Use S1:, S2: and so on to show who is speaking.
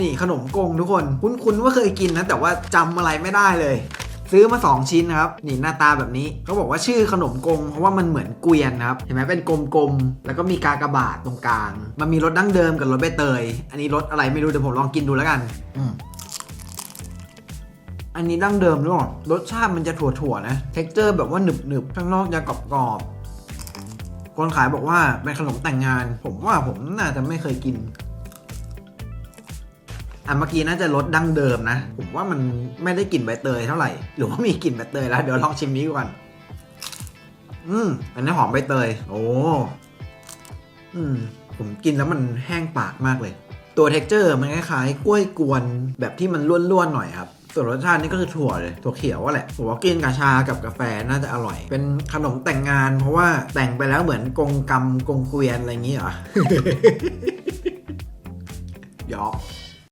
S1: นี่ขนมกงทุกคน คุ้นๆว่าเคยกินนะแต่ว่าจำอะไรไม่ได้เลย ซื้อมา 2 ชิ้นนะครับ นี่หน้าตาแบบนี้เขาบอกว่าชื่อขนมกง เพราะว่ามันเหมือนเกวียนะครับ เห็นไหมเป็นกลมๆ แล้วก็มีกากระบาทตรงกลาง มันมีรสดั้งเดิมกับรสใบเตย อันนี้รสอะไรไม่รู้เดี๋ยวผมลองกินดูแล้วกันอืมอันนี้ดั้งเดิมหรือเปล่ารสชาติมันจะถั่วๆนะ เท็กเจอร์แบบว่าหนึบๆข้างนอกจะกรอบๆคนขายบอกว่าเป็นขนมแต่งงาน ผมว่าผมน่าจะไม่เคยกิน อะเมื่อกี้น่าจะรสดั้งเดิมนะ ผมว่ามันไม่ได้กลิ่นใบเตยเท่าไหร่ หรือว่ามีกลิ่นใบเตยแล้ว เดี๋ยวลองชิมนี้ก่อน อืม อันนี้หอมใบเตย โอ้ อืม ผมกินแล้วมันแห้งปากมากเลย ตัวเท็กเจอร์มันคล้ายๆกล้วยกวนแบบที่มันล้วนๆหน่อยครับส่วนรสชาตินี่ก็คือถั่วเลยถั่วเขียวอะแหละผมว่ากินกับชากับกาแฟน่าจะอร่อย เป็นขนมแต่งงาน เพราะว่าแต่งไปแล้วเหมือนกงกำกงเกวียนอะไรอย่างงี้เหรอหยอก